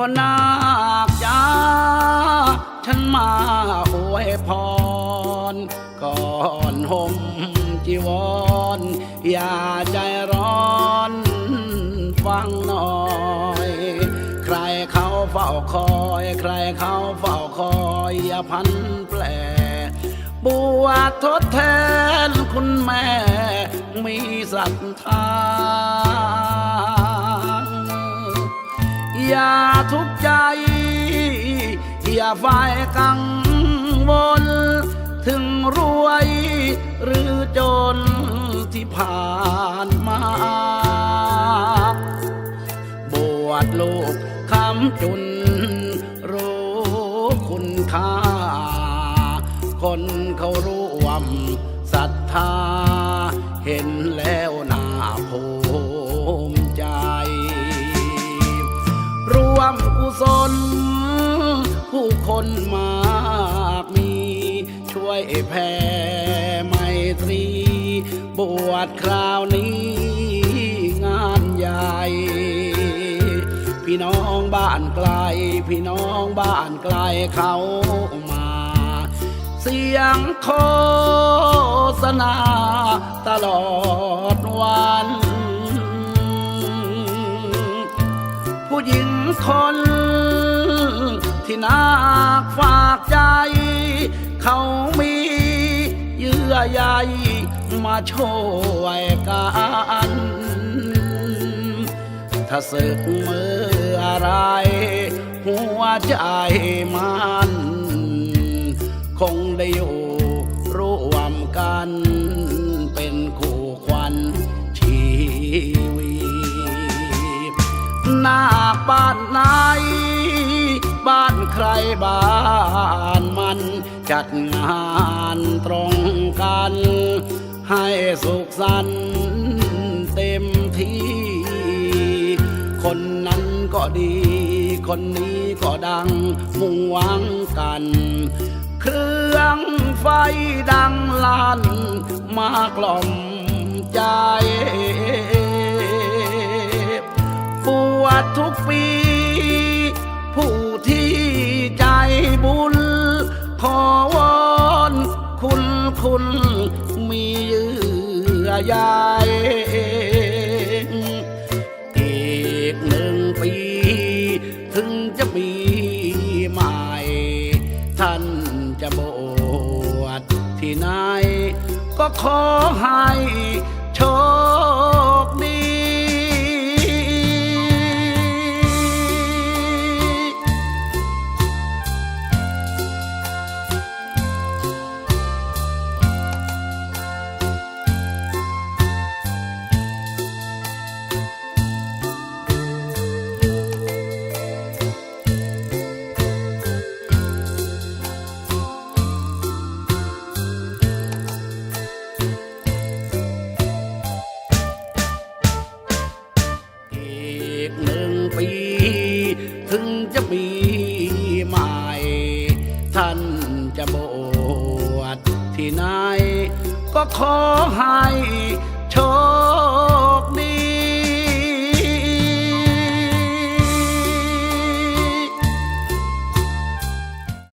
พ่อนาคจ้าฉันมาอวยพร ก่อนห่มจีวร อย่าใจร้อนฟังหน่อย ใครเขาเฝ้าคอย ใครเขาเฝ้าคอยอย่าพันแปลบวชทดแทนคุณแม่มีศรัทธา อย่าทุกข์ใจ อย่าฝ่ายกังวล ถึงรวยหรือจนที่ผ่านมา บวชโลกคำจุนรู้คุณค่า คนเขาร่วมศรัทธาเห็นแล้วน่า ร่วมกุศล ผู้คนมากมี ช่วยแผ่ไมตรี บวชคราวนี้งานใหญ่ พี่น้องบ้านไกล พี่น้องบ้านไกลเขามา เสียงโฆษณาตลอดวัน ผู้หญิง คน ที่น่าฝากใจ เขามีเยื่อใยมาช่วยกันถ้าศึกเมื่ออะไร หัวใจมันคงได้อยู่ร่วมกัน เป็นคู่ควันชีวิต หน้าบ้านไหน บ้านใครบ้านมัน จัดงานตรงกัน ให้สุขสันต์เต็มที่ คนนั้นก็ดี คนนี้ก็ดัง มุ่งหวังกัน เครื่องไฟดังลั่นมากล่อมใจ บวชทุกปี ผู้ที่ใจบุญ ขอวอนคุณคุณมีเยื่อใยอีกหนึ่งปี ถึงจะมีใหม่ ท่านจะบวชที่ไหน ก็ขอให้โชค ก็ขอให้โชค